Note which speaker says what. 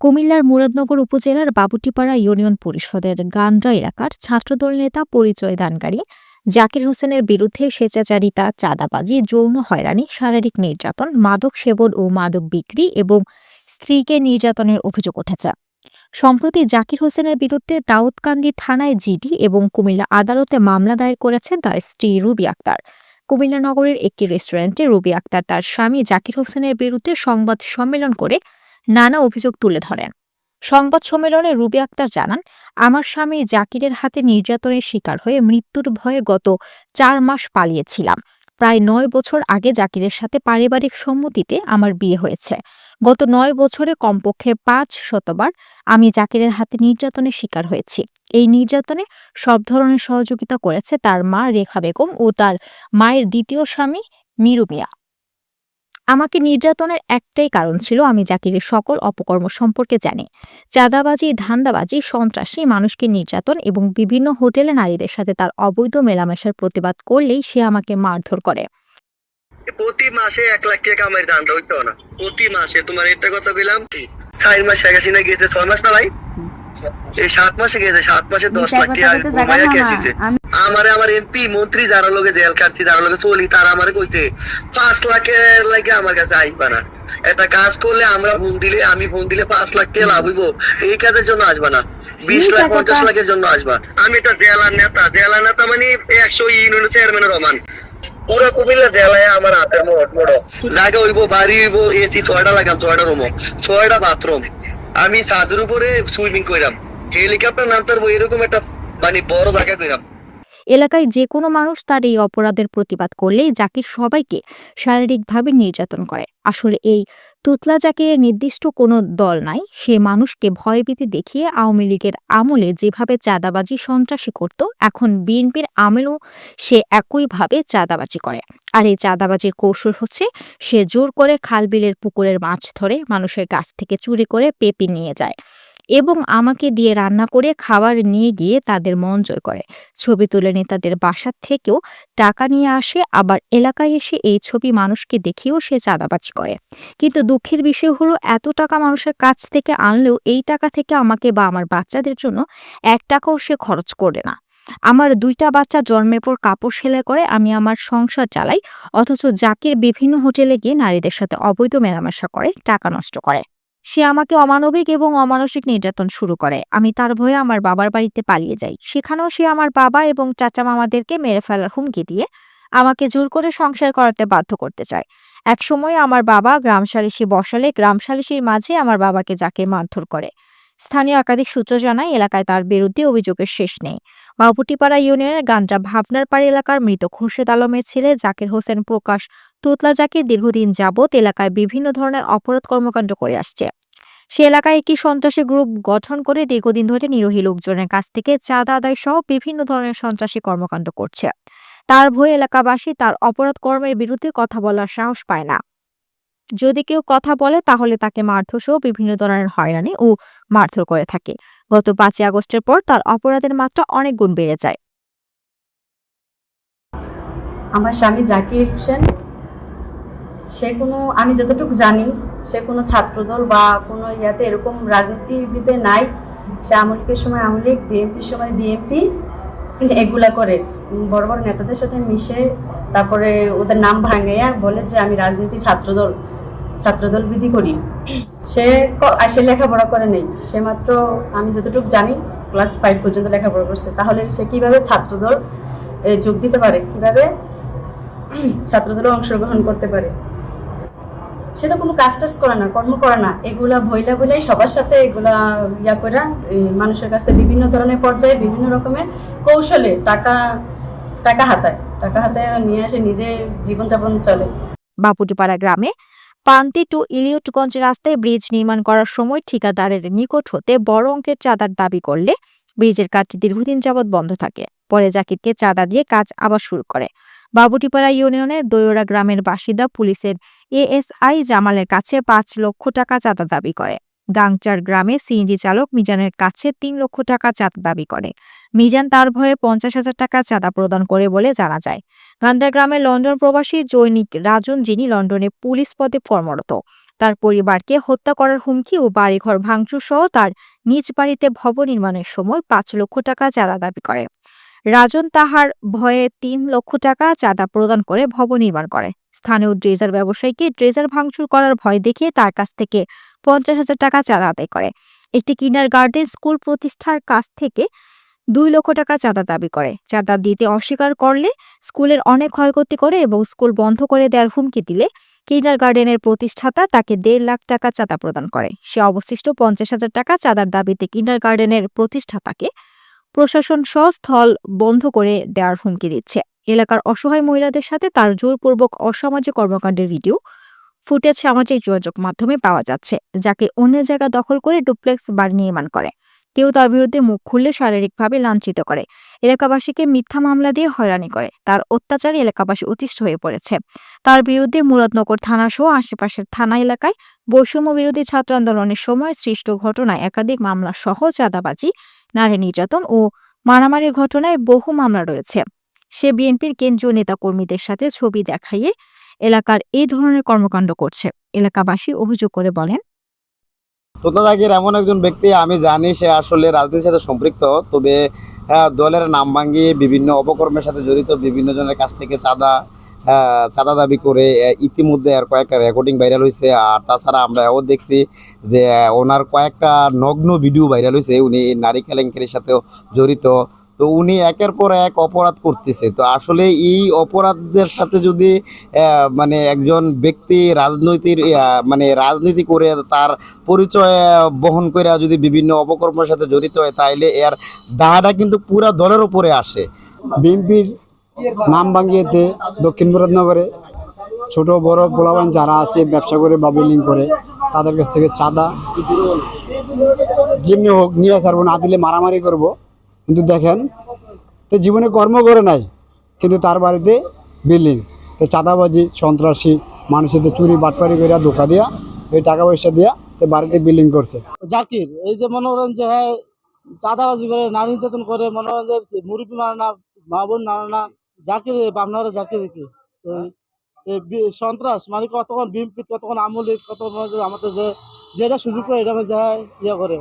Speaker 1: কুমিল্লার মুরাদনগর উপজেলার বাবুটিপাড়া ইউনিয়ন পরিষদের গান্দ্রা এলাকার ছাত্রদল নেতা পরিচয় দানকারী জাকির হোসেনের বিরুদ্ধে স্বেচ্ছাচারিতা, চাঁদাবাজি, যৌন হয়রানি, শারীরিক নির্যাতন, মাদক সেবন ও মাদক বিক্রি এবং স্ত্রীকে নির্যাতনের অভিযোগ উঠেছে। সম্প্রতি জাকির হোসেনের বিরুদ্ধে দাউদকান্দি থানায় জিডি এবং কুমিল্লা আদালতে মামলা দায়ের করেছেন তার স্ত্রী রুবি আক্তার। কুমিল্লা নগরের একটি রেস্টুরেন্টে রুবি আক্তার তার স্বামী জাকির হোসেনের বিরুদ্ধে সংবাদ সম্মেলন করে নানা অভিযোগ তুলে ধরেন। সংবাদ সম্মেলনে রুবি আক্তার জানান, আমার স্বামী জাকিরের হাতে নির্যাতনের শিকার হয়ে মৃত্যুর ভয়ে গত চার মাস পালিয়েছিলাম। প্রায় নয় বছর আগে জাকিরের সাথে পারিবারিক সম্মতিতে আমার বিয়ে হয়েছে। গত নয় বছরে কমপক্ষে পাঁচ শতবার আমি জাকিরের হাতে নির্যাতনের শিকার হয়েছি। এই নির্যাতনে সব ধরনের সহযোগিতা করেছে তার মা রেখা বেগম ও তার মায়ের দ্বিতীয় স্বামী মিরু মিয়া। আমাকে নির্যাতনের একটাই কারণ ছিল আমি জাকিরের সকল অপকর্ম সম্পর্কে জানি। চাঁদাবাজি ধান্দাবাজি সন্ত্রাসী মানুষকে নির্যাতন এবং বিভিন্ন হোটেলে নারীদের সাথে তার অবৈধ মেলামেশার প্রতিবাদ করলেই সে আমাকে মারধর করে।
Speaker 2: প্রতি মাসে এক লাখ টাকা আমার হইতো না? প্রতি মাসে তোমার একটা কথা কইলাম? চার মাস শেখ হাসিনা গিয়েছে ছয় মাস না ভাই? এই সাত মাসে গিয়েছে সাত মাসে দশ লাখ টাকা গেছে আমারে আমার এমপি মন্ত্রী যারা লোকে জেল কাটছি যারা লোকে চলি তারা আমারে কইছে পাঁচ লাখের লাগে আমার কাছে আইবা না। একটা কাজ করলে আমরা ফোন দিলে আমি ফোন দিলে পাঁচ লাখ কে লাভ হইব? এই কাজের জন্য আসবা না। বিশ লাখ পঞ্চাশ লাখের জন্য আসবা। আমি একটা জেলার নেতা জেলার নেতা মানে একশো ইউনিয়ন চেয়ারম্যানের রমান পুরো কুমিল্লা জেলায় আমার হাতের মোট মোড়। জায়গা হইব বাড়ি হইব এসি ছয়টা লাগাম ছয়টা রুম ছয়টা বাথরুম। আমি ছাদের উপরে সুইমিং কইরাম। হেলিকপ্টার নামতার এরকম একটা মানে বড় জায়গা কইরাম।
Speaker 1: এলাকায় যে কোনো মানুষ তার এই অপরাধের প্রতিবাদ করলেই জাকির সবাইকে শারীরিকভাবে নির্যাতন করে। আসলে এই তুতলা জাকিরের নির্দিষ্ট কোনো দল নাই, সে মানুষকে ভয়ভীতি দেখিয়ে আওয়ামী লীগের আমলে যেভাবে চাঁদাবাজি সন্ত্রাসী করত, এখন বিএনপির আমলেও সে একইভাবে চাঁদাবাজি করে। আর এই চাঁদাবাজির কৌশল হচ্ছে, সে জোর করে খালবিলের পুকুরের মাছ ধরে মানুষের কাছ থেকে চুরি করে পেপি নিয়ে যায়। এবং আমাকে দিয়ে রান্না করে খাবার নিয়ে গিয়ে তাদের মন জয় করে। ছবি তুলে নিয়ে তাদের বাসার থেকেও টাকা নিয়ে আসে, আবার এলাকায় এসে এই ছবি মানুষকে দেখিয়েও সে চাঁদাবাজি করে। কিন্তু দুঃখের বিষয় হলো, এত টাকা মানুষের কাছ থেকে আনলেও এই টাকা থেকে আমাকে বা আমার বাচ্চাদের জন্য এক টাকাও সে খরচ করে না। আমার দুইটা বাচ্চা জন্মের পর কাপড় সেলাই করে, আমি আমার সংসার চালাই, অথচ জাকির বিভিন্ন হোটেলে গিয়ে নারীদের সাথে অবৈধ মেলামেশা করে, টাকা নষ্ট করে। সে আমাকে অমানবিক এবং অমানসিক নির্যাতন শুরু করে। আমি তার ভয়ে আমার বাবার বাড়িতে পালিয়ে যাই। সেখানেও সে আমার বাবা এবং চাচা মামাদেরকে মেরে ফেলার হুমকি দিয়ে আমাকে জোর করে সংসার করাতে বাধ্য করতে চায়। এক সময় আমার বাবা গ্রাম সালিশি বসালে গ্রাম সালিশির মাঝে আমার বাবাকে যাকে মারধর করে। স্থানীয় একাধিক সূত্র জানায়, এলাকায় তার বিরুদ্ধে অভিযোগের শেষ নেই। বাবুটিপাড়া ইউনিয়নের গান্ডা ভাবনার পাড়ি এলাকার মৃত খুরশেদ আলমের ছেলে জাকির হোসেন প্রকাশ তুতলা জাকির দীর্ঘদিন যাবৎ এলাকায় বিভিন্ন ধরনের অপরাধ কর্মকাণ্ড করে আসছে। সে এলাকায় একটি সন্ত্রাসী গ্রুপ গঠন করে দীর্ঘদিন ধরে নিরোহী লোকজনের কাছ থেকে চাঁদা আদায় সহ বিভিন্ন ধরনের সন্ত্রাসী কর্মকাণ্ড করছে। তার ভয়ে এলাকাবাসী তার অপরাধ কর্মের বিরুদ্ধে কথা বলার সাহস পায় না। যদি কেউ কথা বলে, তাহলে তাকে মারধর সহ বিভিন্ন ধরনের হয়রানি ও মারধর করে থাকে। গত পাঁচই আগস্টের পর তার অপরাধের মাত্রা অনেক গুণ বেড়ে যায়।
Speaker 3: আমার স্বামী জাকির হোসেন। সে কোনো, আমি যতটুকু জানি, সে কোনো ছাত্রদল বা কোনো ইয়াতে এরকম রাজনীতিবিদে নাই। সে আমলিকের সময় আমলিক, বিএনপির সময় বিএনপি। এগুলা করে বড় বড় নেতাদের সাথে মিশে, তারপরে ওদের নাম ভাঙাইয়া বলে যে, আমি রাজনীতি ছাত্রদল। ছাত্রদল বিধি করি। সে ক- আর সে লেখাপড়া করে নেই। সে মাত্র আমি যতটুকু জানি, ক্লাস ফাইভ পর্যন্ত লেখাপড়া করছে। তাহলে সে কীভাবে ছাত্রদল যোগ দিতে পারে? কীভাবে ছাত্রদলে অংশগ্রহণ করতে পারে? সে তো কোনো কাজ টাজ করে না, কর্ম করে না। এগুলা ভইলা বলেই সবার সাথে এগুলা ইয়া করে মানুষের কাছ বিভিন্ন ধরনের পর্যায়ে বিভিন্ন রকমের কৌশলে টাকা টাকা হাতায়। টাকা হাতায় নিয়ে আসে, নিজে জীবনযাপন চলে।
Speaker 1: বাপুটিপাড়া গ্রামে পান্তি টু ইলিয়টগঞ্জ রাস্তায় ব্রিজ নির্মাণ করার সময় ঠিকাদারের নিকট হতে বড় অঙ্কের চাঁদার দাবি করলে ব্রিজের কাজটি দীর্ঘদিন যাবৎ বন্ধ থাকে। পরে জাকিরকে চাঁদা দিয়ে কাজ আবার শুরু করে। বাবুটিপাড়া ইউনিয়নের দৈয়রা গ্রামের বাসিন্দা পুলিশের এএসআই জামালের কাছে পাঁচ লক্ষ টাকা চাঁদা দাবি করে। গাংচার গ্রামে সিএনজি চালক মিজানের কাছে তিন লক্ষ টাকা চাঁদ দাবি করে। মিজান তার ভয়ে পঞ্চাশ হাজার টাকা চাঁদা প্রদান করে বলে জানা যায়। গান্দা গ্রামের লন্ডন প্রবাসী জৈনিক রাজন, যিনি লন্ডনে পুলিশ পদে কর্মরত, তার পরিবারকে হত্যা করার হুমকি ও বাড়িঘর ভাঙচুর সহ তার নিজ বাড়িতে ভবন নির্মাণের সময় পাঁচ লক্ষ টাকা চাঁদা দাবি করে। রাজন তাহার ভয়ে তিন লক্ষ টাকা চাঁদা প্রদান করে ভবন নির্মাণ করে। স্থানীয় ড্রেজার ব্যবসায়ীকে ড্রেজার ভাঙচুর করার ভয় দেখিয়ে তার কাছ থেকে পঞ্চাশ হাজার টাকা চাঁদা আদায় করে। একটি কিন্ডার গার্ডেন স্কুল প্রতিষ্ঠার কাছ থেকে দুই লক্ষ টাকা চাঁদা দাবি করে। চাঁদা দিতে অস্বীকার করলে স্কুলের অনেক ক্ষয়ক্ষতি করে এবং স্কুল বন্ধ করে দেওয়ার হুমকি দিলে কিন্ডার গার্ডেনের প্রতিষ্ঠাতা তাকে দেড় লাখ টাকা চাঁদা প্রদান করে। সে অবশিষ্ট পঞ্চাশ হাজার টাকা চাঁদার দাবিতে কিন্ডার গার্ডেনের প্রতিষ্ঠাতাকে প্রশাসন সহ স্থল বন্ধ করে দেওয়ার হুমকি দিচ্ছে। এলাকার অসহায় মহিলাদের সাথে তার জোরপূর্বক অসামাজিক কর্মকাণ্ডের ভিডিও ফুটেজ সামাজিক যোগাযোগ মাধ্যমে পাওয়া যাচ্ছে, যাকে অন্য জায়গা দখল করে ডুপ্লেক্স বাড়ি নির্মাণ করে। কেউ তার বিরুদ্ধে মুখ খুললে শারীরিকভাবে লাঞ্ছিত করে। এলাকাবাসীকে মিথ্যা মামলা দিয়ে হয়রানি করে। তার অত্যাচারে এলাকাবাসী অতিষ্ঠ হয়ে পড়েছে। তার বিরুদ্ধে মুরাদনগর থানা সহ আশেপাশের থানা এলাকায় বৈষম্য বিরোধী ছাত্র আন্দোলনের সময় সৃষ্ট ঘটনায় একাধিক মামলা সহ চাঁদাবাজি, নারী নির্যাতন ও মারামারির ঘটনায় বহু মামলা রয়েছে। সে বিএনপির কেন্দ্রীয় নেতাকর্মীদের সাথে ছবি দেখাইয়ে এলাকার এই ধরনের কর্মকাণ্ড করছে। এলাকাবাসী অভিযোগ করে বলেন
Speaker 4: তোতা জাকির এমন একজন ব্যক্তি আমি জানি, সে আসলে রাজনীতির সাথে সম্পৃক্ত। তবে দলের নাম ভাঙিয়ে বিভিন্ন অপকর্মের সাথে জড়িত বিভিন্ন জনের কাছ থেকে চাঁদা চাঁদা দাবি করে ইতিমধ্যে আর কয়েকটা রেকর্ডিং ভাইরাল হয়েছে আর তাছাড়া আমরা এও দেখছি যে ওনার কয়েকটা নগ্ন ভিডিও ভাইরাল হয়েছে উনি নারী কেলেঙ্কারির সাথেও জড়িত। তো উনি একের পর এক অপরাধ করতেছে। তো আসলে এই অপরাধদের সাথে যদি মানে একজন ব্যক্তি রাজনৈতিক মানে রাজনীতি করে তার পরিচয় বহন করে যদি বিভিন্ন অপকর্মের সাথে জড়িত হয়, তাইলে এর দাহাটা কিন্তু পুরা দলের উপরে আসে।
Speaker 5: বিএনপির নাম ভাঙিয়েতে দক্ষিণ মুরাদনগরে ছোট, বড়, পোলাবান যারা আছে, ব্যবসা করে বা বিল্ডিং করে, তাদের কাছ থেকে চাঁদা, যেমনি হোক, নিয়ে আসব না দিলে মারামারি করব। কিন্তু দেখেন, তো জীবনে কর্ম করে নাই, কিন্তু তার বাড়িতে বিল্ডিং। তো চাঁদাবাজি, সন্ত্রাসী, মানুষের চুরি, বাটপারি করে ধোকা দিয়া, এই টাকা পয়সা দিয়া তো বাড়িতে বিল্ডিং করছে।
Speaker 6: জাকির, এই যে মনে করেন যে হ্যাঁ চাঁদাবাজি করে, নারী নির্যাতন করে, মনে করেন যে, মুরব্বী মা বোন মারে জাকির আপনারা জাকির কি? সন্ত্রাস মানে কতক্ষণ বিএনপি, কতক্ষণ আমলি কতক্ষণ আমাদের যে, যেটা সুযোগ করে, এটা যে ইয়ে করে।